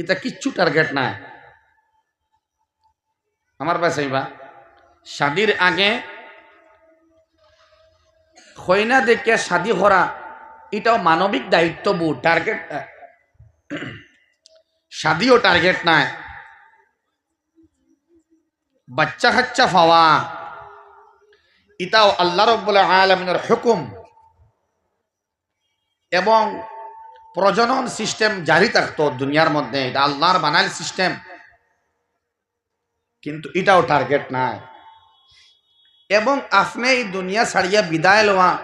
এটা কিচ্ছু টার্গেট নাই। আমার পাশে বা, শাদির আগে হইনা দেখে শাদি করা এটাও মানবিক দায়িত্ববোধ টার্গেট শাদিও টার্গেট নাই। বাচ্চা খাচ্চা ফাওয়া এটাও আল্লাহ রব্বুল আলমিনের হুকুম। এবং প্রজনন সিস্টেম জারি থাকতো দুনিয়ার মধ্যে। এটা আল্লাহর বানাইল সিস্টেম। কিন্তু এটাও টার্গেট নাই। এবং আপনি এই দুনিয়া ছাড়িয়া বিদায় লওয়া,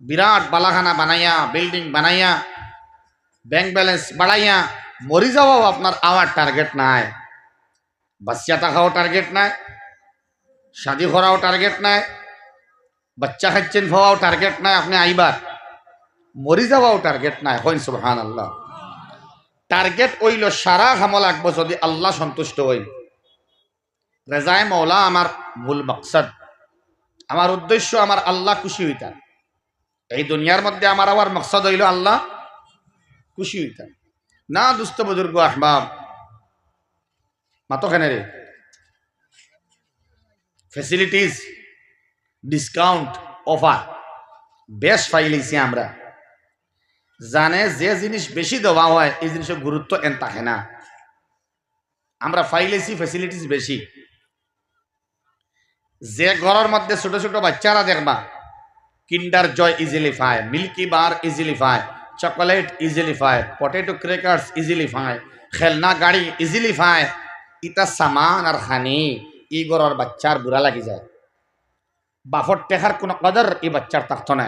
বিরাট বালাখানা বানাইয়া বিল্ডিং বানাইয়া ব্যাংক ব্যালেন্স বাড়াইয়া, মরি যাওয়াও আপনার আওয়ার টার্গেট নাই। বাচ্চা থাকাও টার্গেট নাই। শাদি করাও টার্গেট নাই। বাচ্চা খাচ্ছেন হওয়াও টার্গেট নাই। আপনি আইবার। মরি যাওয়াও টার্গেট নাই, হইন সুবহান আল্লাহ টার্গেট হইল সারা হামল আঁকবো যদি আল্লাহ সন্তুষ্ট হইল রেজায় মৌলা আমার মূল মকসদ। আমার উদ্দেশ্য আমার আল্লাহ খুশি হইতাম এই দুনিয়ার মধ্যে আমার আবার মকসদ হইল আল্লাহ খুশি হইতাম না দুস্থ বুজুর্গ আহবাব। মাতোখানে রে? ফেসিলিটিস ডিসকাউন্ট অফার বেশ ফাইলিছি আমরা। জানে যে জিনিস বেশি দেওয়া হয়, এই জিনিসের গুরুত্ব এন থাকে না। আমরা ফাইলেছি ফেসিলিটিস বেশি। যে ঘরের মধ্যে ছোট ছোট বাচ্চারা দেখবা কিন্ডার জয় ইজিলি পায় মিল্কি বার ইজিলি পায় চকোলেট ইজিলি পায় পটেটো ক্রেকার্স ইজিলি পায় খেলনা গাড়ি ইজিলি পায় ইটা সামান আর খানি ই গরর বাচ্চার বুড়া লাগি যায়। বাফর টেকার কোনো কদর ই বাচ্চার থাকতো না।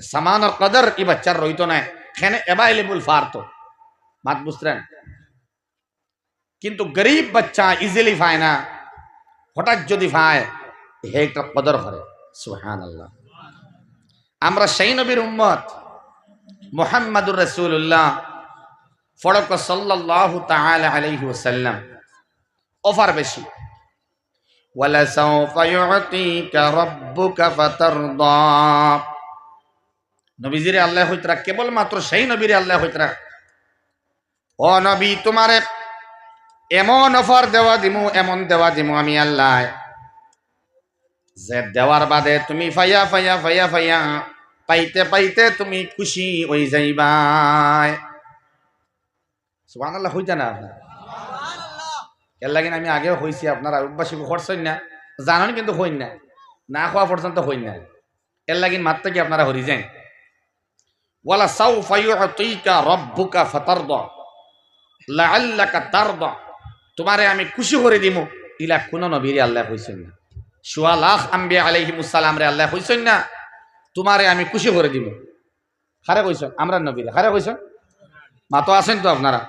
সামান আর কদর ই বাচ্চার রইতো না? খেনে অ্যাভাইলেবল ফারতো মাত বুঝতেন কিন্তু গরিব বাচ্চা ইজিলি পায় না। হঠাৎ যদি পায়, হে একটা কদর করে। সুহান আল্লাহ আমরা সেই নবীর উম্মত, মোহাম্মদুর রসুল্লাহ ফড়ক সাল্লাহ তাআলা আলাইহি ওয়াসাল্লাম। অফার বেশি। ওয়ালাসাউফা ইউতিকা রাব্বুকা ফাতারদা। নবীজিরে আল্লাহ হইতরা কেবল মাত্র সেই নবীরে আল্লাহ হইতরা ও নবী তোমারে এমন অফার দেওয়া দিমু এমন দেওয়া দিমু আমি আল্লাহ। যে দেওয়ার বাদে তুমি ফাইয়া ফাইয়া ফাইয়া ফাইয়া পাইতে পাইতে তুমি খুশি হয়ে যাইবাই। সুবহানাল্লাহ হইতা না? আপনার এর লাগিন আমি আগেও হইছি আপনার অভ্যাসী করছেন না। জানেন কিন্তু হইন না না খাওয়া পর্যন্ত হইন না। এর লাগিন মাত্র কি আপনারা হরি যান? ওয়ালা সাউ ফাইয়ুতিকা রব্বুকা ফাতারদা, লাআল্লাকা তারদা। তোমারে আমি খুশি করে দিমু ইলা কোন নবীরে আল্লাহ কইছেন না। সোয়া লাখ আম্বিয়া আলাইহিমুস সালাম রে আল্লাহ কইছেন না, তোমারে আমি খুশি করে দিব। হারে কইছেন আমরা নবীরে, হারে কইছেন মাতো আছেন তো আপনারা?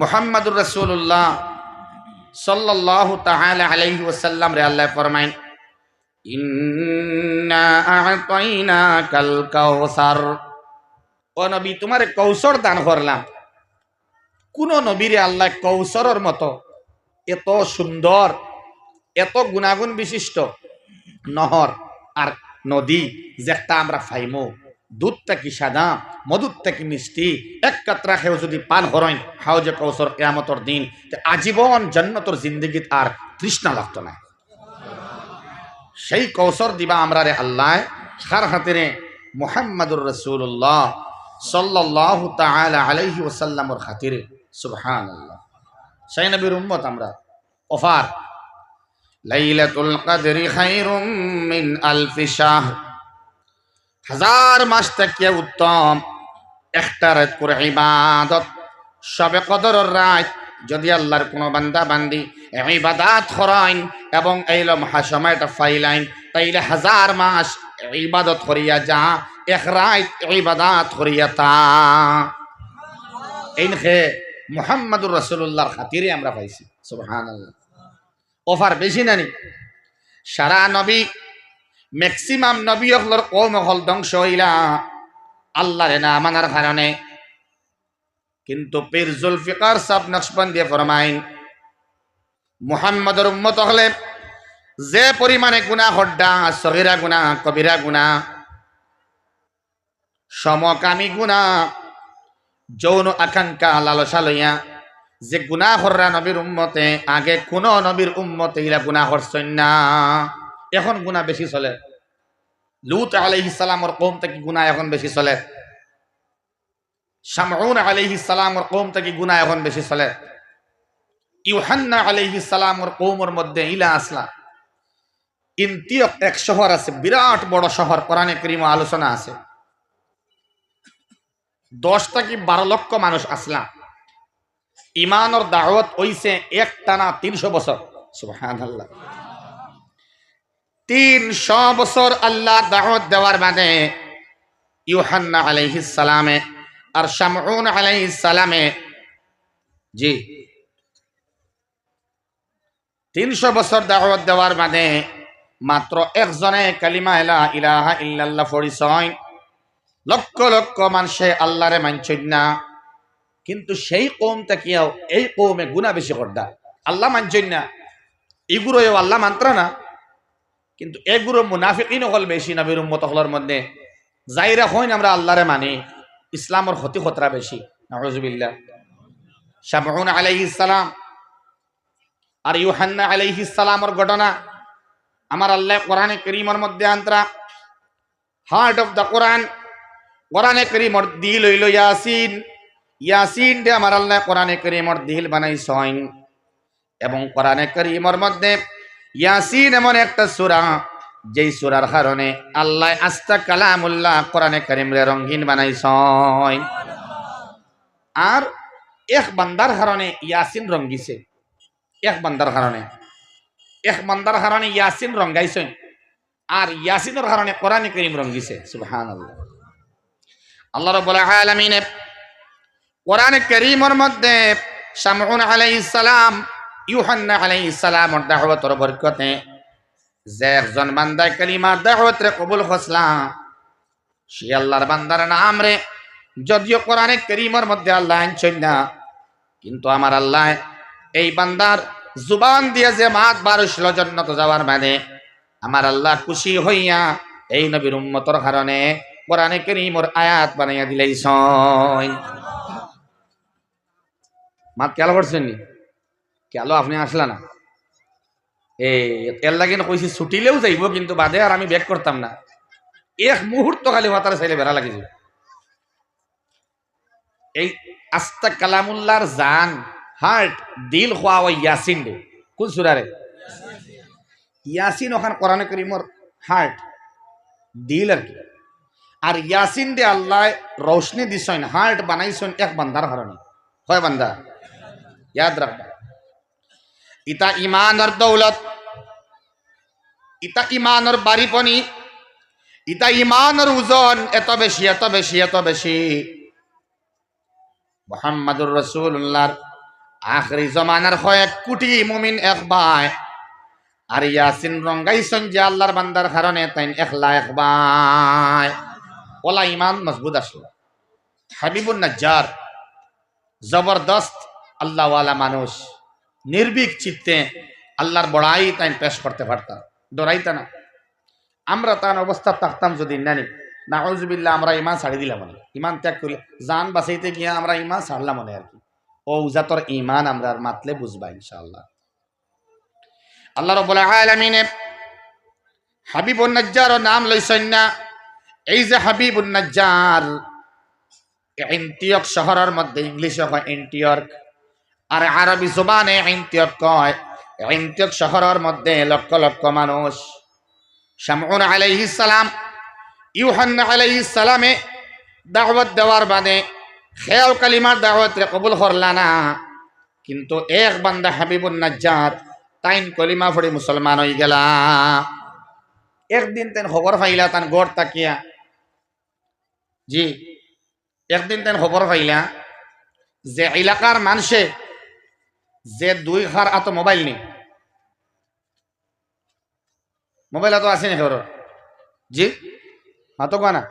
মোহাম্মদুর রসুল্লাহ সাল্লাহ তাহলে আলাইহি ওসাল্লাম রে আল্লাহ ফরমাইন নবী, তোমারে কৌশর দান করলাম। কোন নবীরে আল্লাহ কৌশরের মতো এত সুন্দর, এত গুণাগুণ বিশিষ্ট নহর আর নদী যেটা আমরা ফাইমো। দুধটা কি সাদা মধুরটা কি মিষ্টি, এক কাতরা খেয়েও যদি পান হরইন যে কৌশর কেয়ামতর দিন। আজীবন জন্নতর জিন্দগিত আর তৃষ্ণা লাগতো না। সেই কৌশর দিবা আমরা রে আল্লাহ। খার হাতেরে মুহাম্মাদুর রসুল্লাহ সাল্লাহ তাআলা আলাইহি ওসাল্লামর খাতিরে। সুবহান আল্লাহ সেই নবীর উম্মত আমরা। অফার। লাইলাতুল কদরি খায়রুম মিন আলফি শাহর। হাজার মাস থেকে উত্তম। একটা রাত করে ইবাদত। সবে কদরের রাত। যদি আল্লাহর কোনো বান্দা বান্দি ইবাদাত করাইন এবং এই লমহা সময়টা ফাইলাইন, তাইলে হাজার মাস ইবাদত করিয়া যা, এক রাত ইবাদাত করিয়া তা। এই খে মুহাম্মদুর রসুল্লাহর খাতিরে আমরা পাইছি সুবহান আল্লাহ অফার বেশি নানি সারা নবী ম্যাক্সিমাম নবী হকলর কৌম হল ধ্বংস হইলা। আল্লাহরে না মানার কারণে কিন্তু পীর জুলফিকার সাব নকশবন্দিয়ে ফরমাইন, মুহাম্মদের উম্মত হলে যে পরিমাণে গুণা হড্ডা, সগিরা গুণা কবিরা গুণা সমকামী গুণা যৌন আকাঙ্ক্ষা, লালসা লইয়া যে গুনাহ হররা নবীর উম্মতে, আগে কোন নবীর উম্মতে ইলা গুনাহ হরছেন না। এখন গুনাহ বেশি চলে। লুত আলাইহিস সালামর কওম থেকে গুনাহ এখন বেশি চলে। শামউন আলাইহিস সালামর কওম থেকে গুনাহ এখন বেশি চলে। ইউহান্না আলাইহিস সালামর কওমর মধ্যে ইলা আসলা। ইন্তিয়ক এক শহর আছে, বিরাট বড় শহর, কোরআনে করিম আলোচনা আছে। দশ থেকে বারো লক্ষ মানুষ আসলাম ইমানর দাওয়াত হইছে এক টানা তিনশো বছর। সুবহানাল্লাহ। তিনশো বছর আল্লাহ দাওয়াত দেওয়ার বাদে ইউহান্না আলাইহিস সালামে আর শামউন আলাইহিস সালামে, জি, তিনশো বছর দাওয়াত দেওয়ার বাদে মাত্র একজনে কালিমা এলা ইলাহা ইল্লাল্লাহ পরিচয়। লক্ষ লক্ষ মানুষে আল্লাহরে মানছেন না, কিন্তু সেই কৌম তাকিয়াও এই কৌমে গুণা বেশি করদা। আল্লাহ মানছেন না এগুলো আল্লাহ মান্ত্র না, কিন্তু এগুলো মুনাফিকিন হল বেশি নবীর উম্মত হলের মধ্যে। যাইরা হইন আমরা আল্লাহরে মানি। ইসলামের ক্ষতি খতরা বেশি। নজবিল্লা শামউন আলাইহিস সালাম আর ইউহান্না আলাইহিস সালামর ঘটনা আমার আল্লাহ কোরআনে করিমের মধ্যে আন্তরা। হার্ট অফ দ্য কোরআন কোরআনে করিমর দিল হইল ইয়াসিন। ইয়াসিন দে আমার আল্লাহ কোরআনে করিমর দিল বানাই সইন এবং কোরআনে করিমর মধ্যে ইয়াসিন এমন একটা সূরা যেই সূরার কারণে আল্লাহ আস্তা কালামুল্লাহ কোরআনে করিমরে রঙিন বানাই সইন আর এক বান্দার কারণে ইয়াসিন রঙ্গিছে। এক বান্দার কারণে। এক বান্দার কারণে ইয়াসিন রঙ্গাইছেন। আর ইয়াসিনের কারণে কোরআন করিম রঙ্গিছে। সুবহান আল্লাহ আল্লাহ রব্বুল আলামিনে কোরআন করিমের মধ্যে শামউন আলাইহিস সালাম, ইউহান্না আলাইহিস সালামর দাওয়াতর বরকতে যে একজন বান্দা কালিমা দাওয়াত রে কবুল হসলা সে আল্লাহর বান্দার নাম রে। যদিও কোরআনে করিমের মধ্যে আল্লাহ আনছেন না, কিন্তু আমার আল্লাহ এই বান্দার জুবান দিয়ে যে মাত বারুশল জন্নত যাওয়ার মানে আমার আল্লাহ খুশি হইয়া এই নবীর উম্মতর কারণে কোরআনে করিমর আয়াত বানাইয়া দিলেই মাত কেল করছেন কেল আপনি আসলা না। এর লাগিন কইছি, ছুটিলেও যাইব, কিন্তু বাদে আর আমি ব্যাক করতাম না। এক মুহূর্ত খালি মাতার চাইলে বেড়া লাগি যাবে। এই আস্তা কালামুল্লাহর জান, হার্ট, দিল খোয়া ওই ইয়াসিন দে। কোন সুরারে? ইয়াসিন ওখান কোরআন করিমর হার্ট, দিল আর কি। আর ইয়াসিন দে আল্লাহ রোশনি দিছেন, হার্ট বানাইছেন এক বান্দার কারণে হয় বান্দা? ইয়াদ রাখবা। ইতা ইমানর দৌলত, ইতা ইমানর বাড়িপনি ইতা ইমানর ওজন, এত বেশি এত বেশি এত বেশি মোহাম্মদুর রসুল্লাহর আখরি জমানার কয়েক কোটি মুমিন এক ভাই। আর ইয়াসিন রঙ্গাইছন যে আল্লাহর বান্দার কারণে তাই একলা এক ভাই। ওলা ইমান মজবুত আসলো হাবিবুন নাজ্জার জবরদস্ত আল্লাহওয়ালা মানুষ। নির্ভীক চিত্তে আল্লাহর বড়াই তাই পেশ করতে পারতাম। ডরাইতা না। আমরা তার অবস্থা থাকতাম যদি নানি নাউজুবিল্লাহ আমরা ইমান ছাড়ি দিলাম মনে ইমান ত্যাগ করি, জান বাঁচাইতে গিয়ে আমরা ইমান ছাড়লাম মনে আর কি। ও উজাতর ইমান আমরা আর মাতলে বুঝবা ইনশাআল্লাহ। আল্লাহ রব্বুল আলামিনে হাবিবুন নাজ্জার নাম লইছেন না। এই যে হাবিবুন নাজ্জার এন্টিয়ক শহরের মধ্যে ইংলিশে হয় এন্টিয়র্ক। আর আরবি জবানে এন্টিয়ক কয় এন্টিয়ক শহরের মধ্যে লক্ষ লক্ষ মানুষ। শামউন আলাইহিস সালাম, ইউহান্না আলাইহিস সালামে দাওয়াত দেওয়ার বাদে খেয়াল কালিমার দাওয়াত কবুল করলা না। কিন্তু এক বান্দা হাবিবুন নাজ্জার তাইন কলিমা ফড়ি মুসলমান হয়ে গেলা। একদিন তেন খবর পাইলা তান গড় তাকিয়া। জি, একদিন তেন খবর পাইলা যে এলাকার মানুষে যে দুই হার আতো মোবাইল নেই। মোবাইল এত আছে নি খবর জি? হাতো না?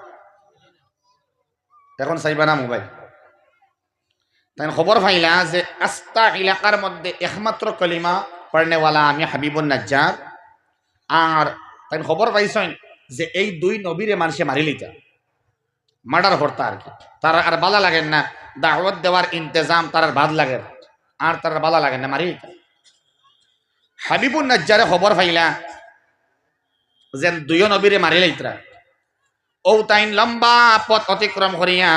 এখন চাইবা না মোবাইল। তাই খবর পাইলা যে আস্তা এলাকার মধ্যে একমাত্র কলিমা পড়নেওয়ালা আমি হাবিবুন নাজ্জার আর তাই খবর পাইছেন যে এই দুই নবীরে মানুষে মারি লিতা মার্ডার করতা আর কি? তার আর বালা লাগেন না, দাওয়াত দেওয়ার ইন্তজাম তার আর বাদ লাগে। আর তার বালা লাগে না মারি হাবিবুর নাজ্জারে খবর পাইলা যেন দুইও নবীরে মারি লাইতরা। ও তাইন লম্বা পথ অতিক্রম করিয়া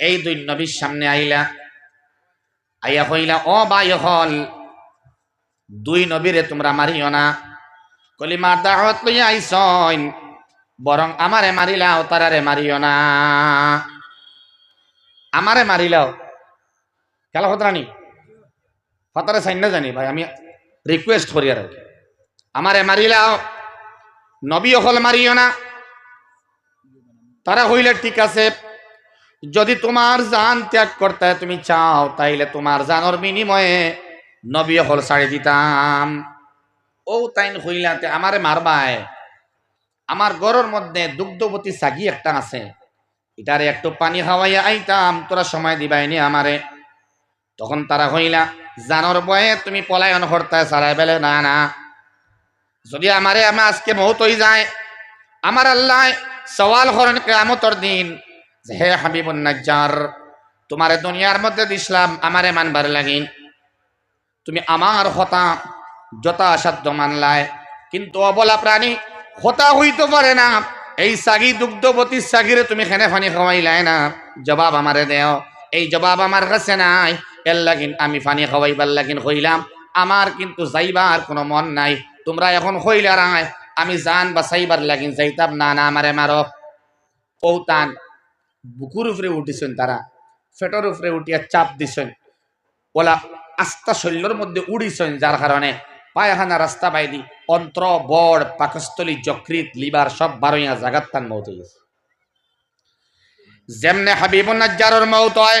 এই দুই নবীর সামনে আইলা। আইয়া হইলা ও বাই হল, দুই নবীরে তোমরা মারিও না। কলিমার দাওয়াত লইয়া আইসন বরং আমারে মারিলাও, তারারে মারিও না। আমারে মারিলাও খেলা হতরানি হতারে সাইন না জানি ভাই, আমি রিকোয়েস্ট করি আর কি। আমারে মারিলাও নবী হল মারিও না। তারা হইলে ঠিক আছে। যদি তোমার জান ত্যাগ করতে তুমি চাও, তাইলে তোমার জানর বিনিময়ে নবী হল ছাড়ি দিতাম। ও তাইন হইলাতে আমারে মারবায় আমার গরর মধ্যে দুগ্ধবতী সাগি একটা আছে। এটারে একটু পানি খাওয়াইয়া আইতাম তোরা সময় দিবাইনি আমারে তখন তারা হইলা জানর বয়ে তুমি পলায়ন করতে সারাই বেলে, না না। যদি আমারে আমার আজকে মৌত হয়ে যায়, আমার আল্লাহ সওয়াল করেন কেয়ামতর দিন হে হাবিবুন নাজ্জার, তোমারে দুনিয়ার মধ্যে দিছিলাম, আমারে মানবার লাগিন তুমি আমার হতা যথাসাধ্য মানলায় কিন্তু অবলা প্রাণী হতা হইতে পারে না। এই সাগি দুগ্ধবতী সাগিরে তুমি খেনে ফানি খাওয়াইলাই না। জবাব আমারে দেও। এই জবাব আমার কাছে নাই। এর লাগিন আমি ফানি খাওয়াইবার লাগিন হইলাম। আমার কিন্তু যাইবার কোনো মন নাই। তোমরা এখন হইলা রায়, আমি জান বাসাইবার লাগিন যাইতাম। না না, আমারে মারো। কৌতান, বুকুর উপরে উঠিছেন তারা, ফেটর উপরে উঠিয়া চাপ দিছেন। ওলা আস্তা শৈল্যর মধ্যে উড়িছেন, যার কারণে পায়খানা রাস্তা বাইদি অন্ত্র বড় পাকস্থলী, যকৃত, লিভার সব বারোইয়া জাগাত তান মৌত হয়েছে যেমনে হাবিবুন নাজ্জারর মৌত হয়